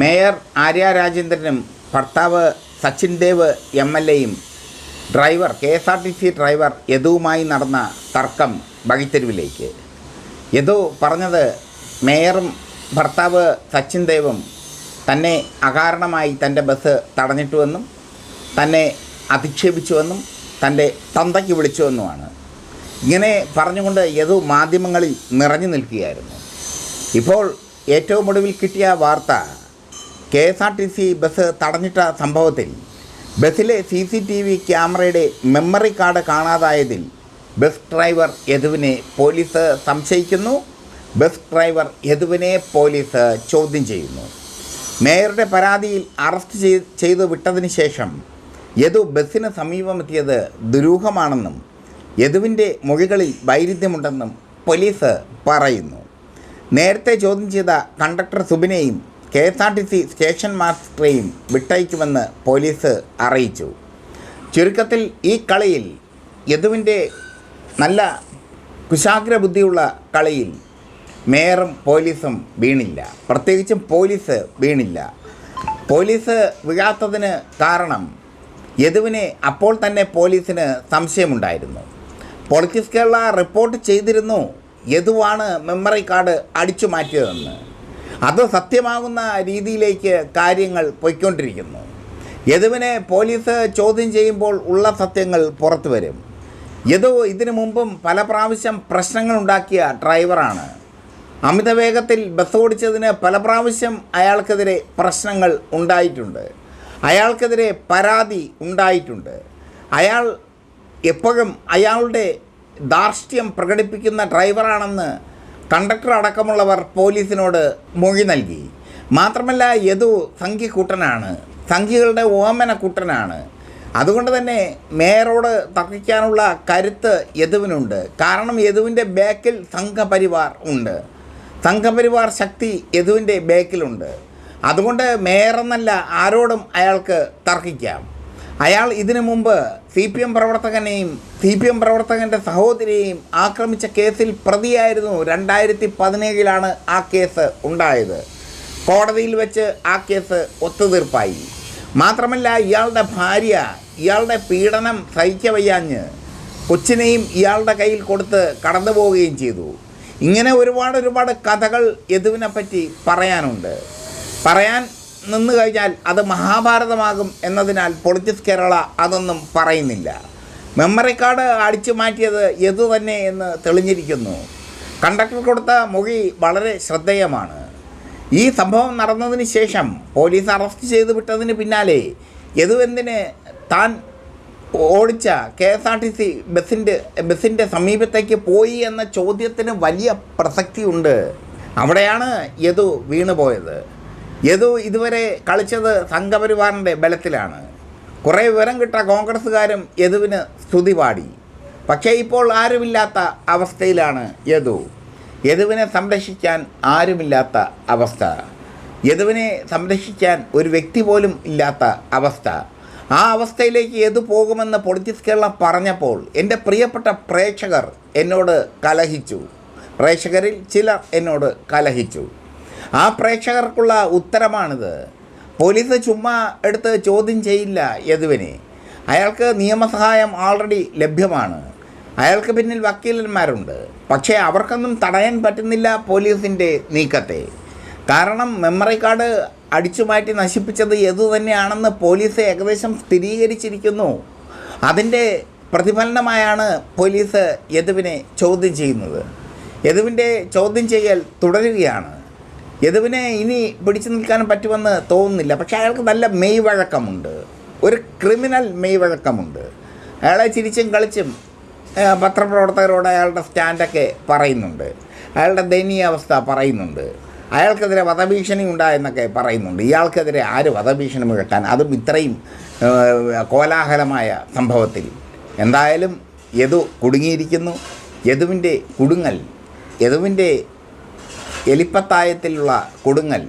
Mayor Arya രാജേന്ദ്രനും ഭർത്താവ് Sachin Dev M L എയും driver K S R T C driver യദുവുമായി നടന്ന തർക്കം വഴിത്തെരുവിലേക്ക് യദു പറഞ്ഞത് മേയറും ഭർത്താവ് സച്ചിൻ ദേവും തന്നെ അകാരണമായി തന്റെ ബസ് തടഞ്ഞിട്ടുവെന്നും തന്നെ അധിക്ഷേപിച്ചുവെന്നും തന്റെ തന്തയ്ക്ക് വിളിച്ചുവെന്നുമാണ്. ഇങ്ങനെ പറഞ്ഞുകൊണ്ട് യദു മാധ്യമങ്ങളിൽ നിറഞ്ഞു നിൽക്കുകയായിരുന്നു. ഇപ്പോൾ ഏറ്റവും ഒടുവിൽ കിട്ടിയ വാർത്ത K S R T C bus തടഞ്ഞിട്ട സംഭവത്തിൽ ബസ്സിലെ സി സി ടി വി ക്യാമറയുടെ മെമ്മറി കാർഡ് കാണാതായതിൽ ബസ് ഡ്രൈവർ യദുവിനെ പോലീസ് സംശയിക്കുന്നു. ബസ് ഡ്രൈവർ യദുവിനെ പോലീസ് ചോദ്യം ചെയ്യുന്നു. മേയറുടെ പരാതിയിൽ അറസ്റ്റ് ചെയ് ചെയ്തു വിട്ടതിന് ശേഷം യദു ബസ്സിന് സമീപമെത്തിയത് ദുരൂഹമാണെന്നും യദുവിന്റെ മൊഴികളിൽ വൈരുദ്ധ്യമുണ്ടെന്നും പോലീസ് പറയുന്നു. നേരത്തെ ചോദ്യം ചെയ്ത conductor സുബിനെയും K S R T C station മാസ്റ്ററെയും വിട്ടയക്കുമെന്ന് പോലീസ് അറിയിച്ചു. ചുരുക്കത്തിൽ ഈ കളിയിൽ യദുവിന്റെ നല്ല കുശാഗ്ര ബുദ്ധിയുള്ള കളിയിൽ മേയറും പോലീസും വീണില്ല. പ്രത്യേകിച്ചും പോലീസ് വീണില്ല. പോലീസ് വീഴാത്തതിന് കാരണം യദുവിനെ അപ്പോൾ തന്നെ പോലീസിന് സംശയമുണ്ടായിരുന്നു. പൊളിറ്റിക്സ് കേരള റിപ്പോർട്ട് ചെയ്തിരുന്നു. യദുവാണ് മെമ്മറി കാർഡ് അടിച്ചു മാറ്റിയതെന്ന്. അത് സത്യമാകുന്ന രീതിയിലേക്ക് കാര്യങ്ങൾ പോയിക്കൊണ്ടിരിക്കുന്നു. യദുവിനെ പോലീസ് ചോദ്യം ചെയ്യുമ്പോൾ ഉള്ള സത്യങ്ങൾ പുറത്തു വരും. യദു ഇതിനു മുമ്പും പല പ്രാവശ്യം പ്രശ്നങ്ങളുണ്ടാക്കിയ ഡ്രൈവറാണ്. അമിത വേഗത്തിൽ ബസ് ഓടിച്ചതിന് പല പ്രാവശ്യം അയാൾക്കെതിരെ പ്രശ്നങ്ങൾ ഉണ്ടായിട്ടുണ്ട്. അയാൾക്കെതിരെ പരാതി ഉണ്ടായിട്ടുണ്ട്. അയാൾ എപ്പോഴും അയാളുടെ ധാർഷ്ട്യം പ്രകടിപ്പിക്കുന്ന ഡ്രൈവറാണെന്ന് കണ്ടക്ടർ അടക്കമുള്ളവർ പോലീസിനോട് മൊഴി നൽകി. മാത്രമല്ല യദു സംഘിക്കൂട്ടനാണ്. സംഘികളുടെ ഓമന കൂട്ടനാണ് അതുകൊണ്ട് തന്നെ മേയറോട് തർക്കിക്കാനുള്ള കരുത്ത് യദുവിനുണ്ട്. കാരണം യദുവിന്റെ ബാക്കിൽ സംഘപരിവാർ ഉണ്ട്. സംഘപരിവാർ ശക്തി യദുവിന്റെ ബാക്കിലുണ്ട്. അതുകൊണ്ട് മേയർ എന്നല്ല ആരോടും അയാൾക്ക് തർക്കിക്കാം. അയാൾ ഇതിനു മുമ്പ് സി പി എം പ്രവർത്തകനെയും സി പി എം പ്രവർത്തകന്റെ സഹോദരിയെയും ആക്രമിച്ച കേസിൽ പ്രതിയായിരുന്നു രണ്ടായിരത്തി പതിനേഴിലാണ് ആ കേസ് ഉണ്ടായത്. കോടതിയിൽ വെച്ച് ആ കേസ് ഒത്തുതീർപ്പായി. മാത്രമല്ല ഇയാളുടെ ഭാര്യ ഇയാളുടെ പീഡനം സഹിക്കവയ്യാഞ്ഞ് കൊച്ചിനെയും ഇയാളുടെ കയ്യിൽ കൊടുത്ത് കടന്നു പോവുകയും ചെയ്തു. ഇങ്ങനെ ഒരുപാട് ഒരുപാട് കഥകൾ യദുവിനെ പറ്റി പറയാനുണ്ട്. പറയാൻ നിന്ന് കഴിഞ്ഞാൽ അത് മഹാഭാരതമാകും എന്നതിനാൽ പൊളിറ്റിക്സ് കേരള അതൊന്നും പറയുന്നില്ല. മെമ്മറി കാർഡ് അടിച്ചു മാറ്റിയത് എതു തന്നെ എന്ന് തെളിഞ്ഞിരിക്കുന്നു. കണ്ടക്ടർ കൊടുത്ത മൊഴി വളരെ ശ്രദ്ധേയമാണ്. ഈ സംഭവം നടന്നതിന് ശേഷം പോലീസ് അറസ്റ്റ് ചെയ്ത് വിട്ടതിന് പിന്നാലെ യദുവെന്തിന് താൻ ഓടിച്ച K S R T C ബസ്സിന്റെ ബസ്സിന്റെ സമീപത്തേക്ക് പോയി എന്ന ചോദ്യത്തിന് വലിയ പ്രസക്തിയുണ്ട്. അവിടെയാണ് യദു വീണുപോയത്. യദു ഇതുവരെ കളിച്ചത് സംഘപരിവാറിന്റെ ബലത്തിലാണ്. കുറേ വിവരം കിട്ട കോൺഗ്രസ്സുകാരും യദുവിന് സ്തുതി പാടി. പക്ഷേ ഇപ്പോൾ ആരുമില്ലാത്ത അവസ്ഥയിലാണ് യദു. യദുവിനെ സംരക്ഷിക്കാൻ ആരുമില്ലാത്ത അവസ്ഥ. യദുവിനെ സംരക്ഷിക്കാൻ ഒരു വ്യക്തി പോലും ഇല്ലാത്ത അവസ്ഥ. ആ അവസ്ഥയിലേക്ക് യദു പോകുമെന്ന് പൊളിറ്റിക്സ് കേരളം പറഞ്ഞപ്പോൾ എന്റെ പ്രിയപ്പെട്ട പ്രേക്ഷകർ എന്നോട് കലഹിച്ചു. പ്രേക്ഷകരിൽ ചിലർ എന്നോട് കലഹിച്ചു. ആ പ്രേക്ഷകർക്കുള്ള ഉത്തരമാണിത്. പോലീസ് ചുമ്മാ എടുത്ത് ചോദ്യം ചെയ്യില്ല യദുവിനെ. അയാൾക്ക് നിയമസഹായം ആൾറെഡി ലഭ്യമാണ്. അയാൾക്ക് പിന്നിൽ വക്കീലന്മാരുണ്ട്. പക്ഷേ അവർക്കൊന്നും തടയാൻ പറ്റുന്നില്ല പോലീസിന്റെ നീക്കത്തെ. കാരണം മെമ്മറി കാർഡ് അടിച്ചു മാറ്റി നശിപ്പിച്ചത് യദു തന്നെയാണെന്ന് പോലീസ് ഏകദേശം സ്ഥിരീകരിച്ചിരിക്കുന്നു. അതിന്റെ പ്രതിഫലനമായാണ് പോലീസ് യദുവിനെ ചോദ്യം ചെയ്യുന്നത്. യദുവിന്റെ ചോദ്യം ചെയ്യൽ തുടരുകയാണ്. യദുവിനെ ഇനി പിടിച്ചു നിൽക്കാൻ പറ്റുമെന്ന് തോന്നുന്നില്ല. പക്ഷേ അയാൾക്ക് നല്ല മെയ് വഴക്കമുണ്ട് ഒരു ക്രിമിനൽ മെയ് വഴക്കമുണ്ട് അയാളെ ചിരിച്ചും കളിച്ചും പത്രപ്രവർത്തകരോട് അയാളുടെ സ്റ്റാൻഡൊക്കെ പറയുന്നുണ്ട്. അയാളുടെ ദയനീയാവസ്ഥ പറയുന്നുണ്ട്. അയാൾക്കെതിരെ വധഭീഷണി ഉണ്ടായെന്നൊക്കെ പറയുന്നുണ്ട്. ഇയാൾക്കെതിരെ ആര് വധഭീഷണി മുഴക്കാൻ? അതും ഇത്രയും കോലാഹലമായ സംഭവത്തിൽ. എന്തായാലും യദു കുടുങ്ങിയിരിക്കുന്നു. യദുവിന്റെ കുടുങ്ങൽ യദുവിന്റെ എലിപ്പത്തായത്തിലുള്ള കൊടുങ്ങൽ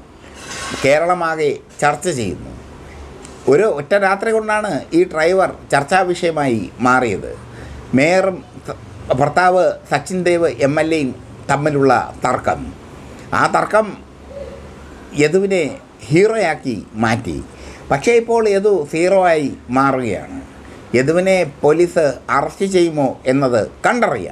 കേരളമാകെ ചർച്ച ചെയ്യുന്നു. ഒരു ഒറ്റ രാത്രി കൊണ്ടാണ് ഈ ഡ്രൈവർ ചർച്ചാ വിഷയമായി മാറിയത്. മേയറും ഭർത്താവ് സച്ചിൻ ദേവ് എം എൽ എയും തമ്മിലുള്ള തർക്കം. ആ തർക്കം യദുവിനെ ഹീറോയാക്കി മാറ്റി. പക്ഷേ ഇപ്പോൾ യദു സീറോ ആയി മാറുകയാണ്. യദുവിനെ പോലീസ് അറസ്റ്റ് ചെയ്യുമോ എന്നത് കണ്ടറിയാം.